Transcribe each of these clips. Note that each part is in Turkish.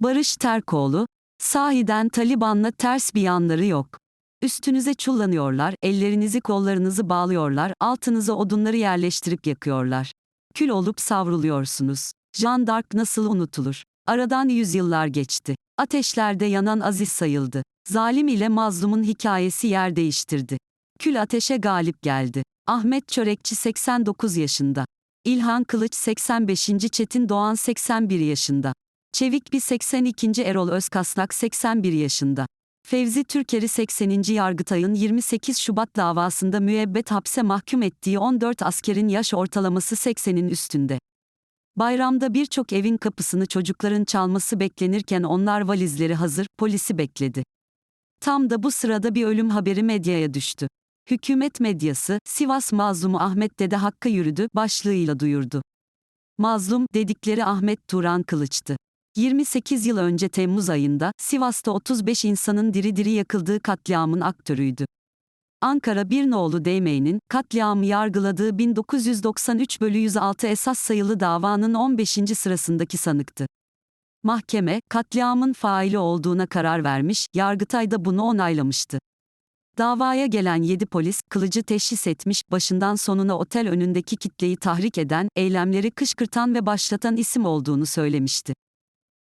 Barış Terkoğlu, sahiden Taliban'la ters bir yanları yok. Üstünüze çullanıyorlar, ellerinizi kollarınızı bağlıyorlar, altınıza odunları yerleştirip yakıyorlar. Kül olup savruluyorsunuz. Jean d'Arc nasıl unutulur? Aradan yüzyıllar geçti. Ateşlerde yanan Aziz sayıldı. Zalim ile mazlumun hikayesi yer değiştirdi. Kül ateşe galip geldi. Ahmet Çörekçi 89 yaşında. İlhan Kılıç 85. Çetin Doğan 81 yaşında. Çevik bir 82. Erol Özkasnak 81 yaşında. Fevzi Türker'i 80. Yargıtay'ın 28 Şubat davasında müebbet hapse mahkum ettiği 14 askerin yaş ortalaması 80'in üstünde. Bayramda birçok evin kapısını çocukların çalması beklenirken onlar valizleri hazır, polisi bekledi. Tam da bu sırada bir ölüm haberi medyaya düştü. Hükümet medyası, Sivas mazlumu Ahmet Dede Hakk'a yürüdü başlığıyla duyurdu. Mazlum dedikleri Ahmet Turan Kılıç'tı. 28 yıl önce Temmuz ayında Sivas'ta 35 insanın diri diri yakıldığı katliamın aktörüydü. Ankara Bir Noğlu Değmey'nin katliamı yargıladığı 1993 bölü 106 esas sayılı davanın 15. sırasındaki sanıktı. Mahkeme, katliamın faili olduğuna karar vermiş, Yargıtay da bunu onaylamıştı. Davaya gelen 7 polis, kılıcı teşhis etmiş, başından sonuna otel önündeki kitleyi tahrik eden, eylemleri kışkırtan ve başlatan isim olduğunu söylemişti.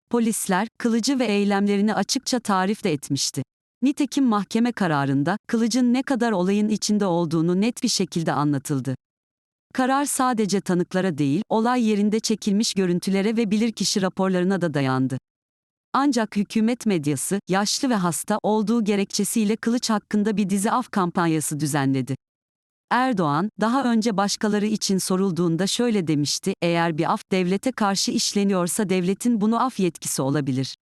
Polisler, kılıcı ve eylemlerini açıkça tarif de etmişti. Nitekim mahkeme kararında, kılıcın ne kadar olayın içinde olduğunu net bir şekilde anlatıldı. Karar sadece tanıklara değil, olay yerinde çekilmiş görüntülere ve bilirkişi raporlarına da dayandı. Ancak hükümet medyası, yaşlı ve hasta olduğu gerekçesiyle kılıç hakkında bir dizi af kampanyası düzenledi. Erdoğan, daha önce başkaları için sorulduğunda şöyle demişti, eğer bir af devlete karşı işleniyorsa devletin bunu af yetkisi olabilir.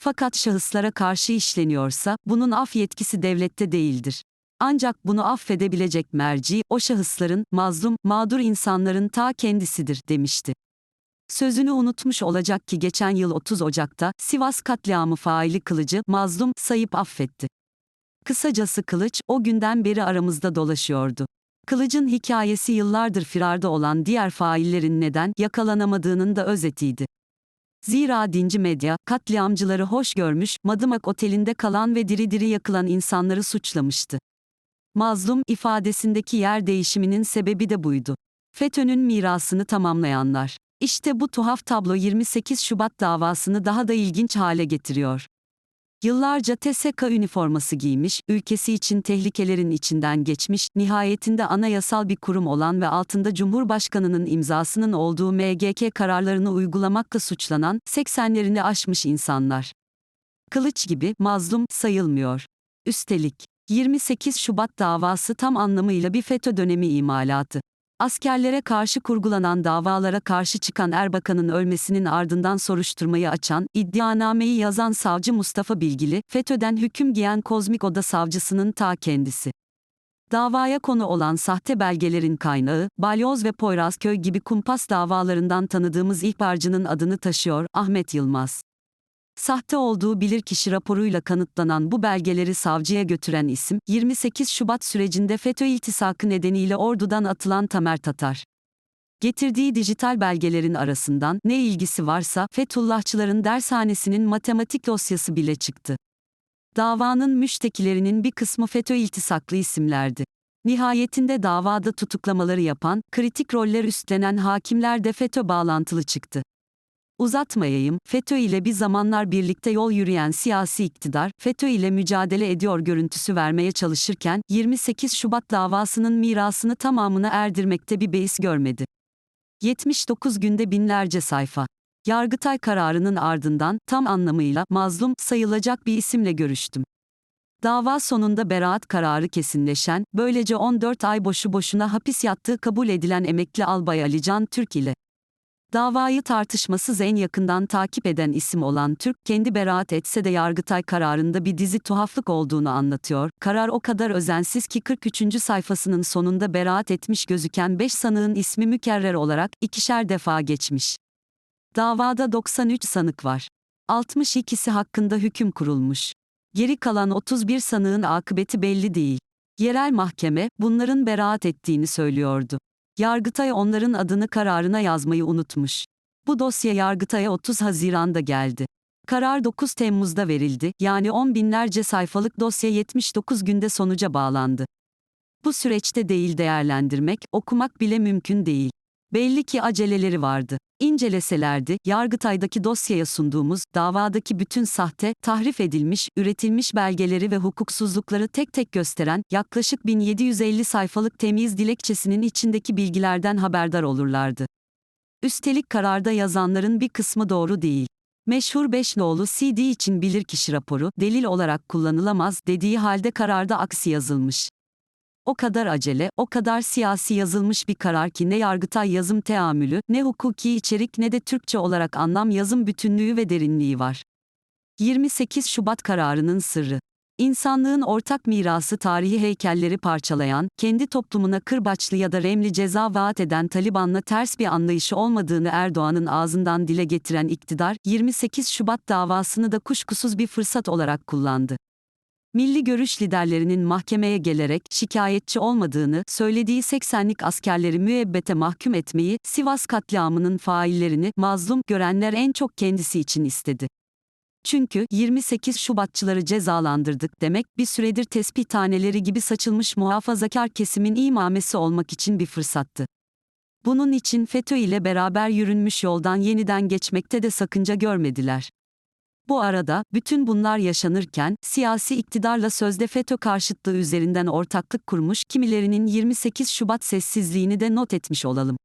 Fakat şahıslara karşı işleniyorsa, bunun af yetkisi devlette değildir. Ancak bunu affedebilecek merci, o şahısların, mazlum, mağdur insanların ta kendisidir, demişti. Sözünü unutmuş olacak ki geçen yıl 30 Ocak'ta, Sivas katliamı faili Kılıcı, mazlum, sayıp affetti. Kısacası Kılıç, o günden beri aramızda dolaşıyordu. Kılıç'ın hikayesi yıllardır firarda olan diğer faillerin neden yakalanamadığının da özetiydi. Zira dinci medya, katliamcıları hoş görmüş, Madımak Oteli'nde kalan ve diri diri yakılan insanları suçlamıştı. Mazlum ifadesindeki yer değişiminin sebebi de buydu. FETÖ'nün mirasını tamamlayanlar. İşte bu tuhaf tablo 28 Şubat davasını daha da ilginç hale getiriyor. Yıllarca TSK üniforması giymiş, ülkesi için tehlikelerin içinden geçmiş, nihayetinde anayasal bir kurum olan ve altında Cumhurbaşkanının imzasının olduğu MGK kararlarını uygulamakla suçlanan, 80'lerini aşmış insanlar. Kılıç gibi mazlum sayılmıyor. Üstelik 28 Şubat davası tam anlamıyla bir FETÖ dönemi imalatı. Askerlere karşı kurgulanan davalara karşı çıkan Erbakan'ın ölmesinin ardından soruşturmayı açan, iddianameyi yazan savcı Mustafa Bilgili, FETÖ'den hüküm giyen Kozmik Oda savcısının ta kendisi. Davaya konu olan sahte belgelerin kaynağı, Balyoz ve Poyrazköy gibi kumpas davalarından tanıdığımız ihbarcının adını taşıyor, Ahmet Yılmaz. Sahte olduğu bilirkişi raporuyla kanıtlanan bu belgeleri savcıya götüren isim, 28 Şubat sürecinde FETÖ iltisakı nedeniyle ordudan atılan Tamer Tatar. Getirdiği dijital belgelerin arasından ne ilgisi varsa Fethullahçıların dershanesinin matematik dosyası bile çıktı. Davanın müştekilerinin bir kısmı FETÖ iltisaklı isimlerdi. Nihayetinde davada tutuklamaları yapan, kritik roller üstlenen hakimler de FETÖ bağlantılı çıktı. Uzatmayayım, FETÖ ile bir zamanlar birlikte yol yürüyen siyasi iktidar, FETÖ ile mücadele ediyor görüntüsü vermeye çalışırken, 28 Şubat davasının mirasını tamamına erdirmekte bir beis görmedi. 79 günde binlerce sayfa. Yargıtay kararının ardından, tam anlamıyla, mazlum, sayılacak bir isimle görüştüm. Dava sonunda beraat kararı kesinleşen, böylece 14 ay boşu boşuna hapis yattığı kabul edilen emekli albay Alican Türk ile Davayı tartışmasız en yakından takip eden isim olan Türk, kendi beraat etse de Yargıtay kararında bir dizi tuhaflık olduğunu anlatıyor. Karar o kadar özensiz ki 43. sayfasının sonunda beraat etmiş gözüken 5 sanığın ismi mükerrer olarak ikişer defa geçmiş. Davada 93 sanık var. 62'si hakkında hüküm kurulmuş. Geri kalan 31 sanığın akıbeti belli değil. Yerel mahkeme bunların beraat ettiğini söylüyordu. Yargıtay onların adını kararına yazmayı unutmuş. Bu dosya Yargıtay'a 30 Haziran'da geldi. Karar 9 Temmuz'da verildi, yani on binlerce sayfalık dosya 79 günde sonuca bağlandı. Bu süreçte değil değerlendirmek, okumak bile mümkün değil. Belli ki aceleleri vardı. İnceleselerdi, Yargıtay'daki dosyaya sunduğumuz, davadaki bütün sahte, tahrif edilmiş, üretilmiş belgeleri ve hukuksuzlukları tek tek gösteren, yaklaşık 1750 sayfalık temiz dilekçesinin içindeki bilgilerden haberdar olurlardı. Üstelik kararda yazanların bir kısmı doğru değil. Meşhur beş nolu CD için bilirkişi raporu, delil olarak kullanılamaz dediği halde kararda aksi yazılmış. O kadar acele, o kadar siyasi yazılmış bir karar ki ne Yargıtay yazım teamülü, ne hukuki içerik ne de Türkçe olarak anlam yazım bütünlüğü ve derinliği var. 28 Şubat kararının sırrı. İnsanlığın ortak mirası tarihi heykelleri parçalayan, kendi toplumuna kırbaçlı ya da remli ceza vaat eden Taliban'la ters bir anlayışı olmadığını Erdoğan'ın ağzından dile getiren iktidar, 28 Şubat davasını da kuşkusuz bir fırsat olarak kullandı. Milli görüş liderlerinin mahkemeye gelerek şikayetçi olmadığını, söylediği 80'lik askerleri müebbete mahkum etmeyi, Sivas katliamının faillerini mazlum görenler en çok kendisi için istedi. Çünkü 28 Şubatçıları cezalandırdık demek bir süredir tespih taneleri gibi saçılmış muhafazakar kesimin imamesi olmak için bir fırsattı. Bunun için FETÖ ile beraber yürünmüş yoldan yeniden geçmekte de sakınca görmediler. Bu arada, bütün bunlar yaşanırken, siyasi iktidarla sözde FETÖ karşıtlığı üzerinden ortaklık kurmuş kimilerinin 28 Şubat sessizliğini de not etmiş olalım.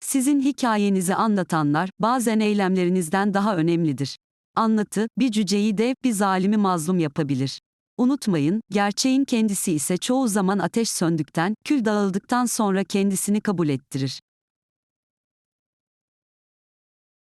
Sizin hikayenizi anlatanlar, bazen eylemlerinizden daha önemlidir. Anlatı, bir cüceyi de, bir zalimi mazlum yapabilir. Unutmayın, gerçeğin kendisi ise çoğu zaman ateş söndükten, kül dağıldıktan sonra kendisini kabul ettirir.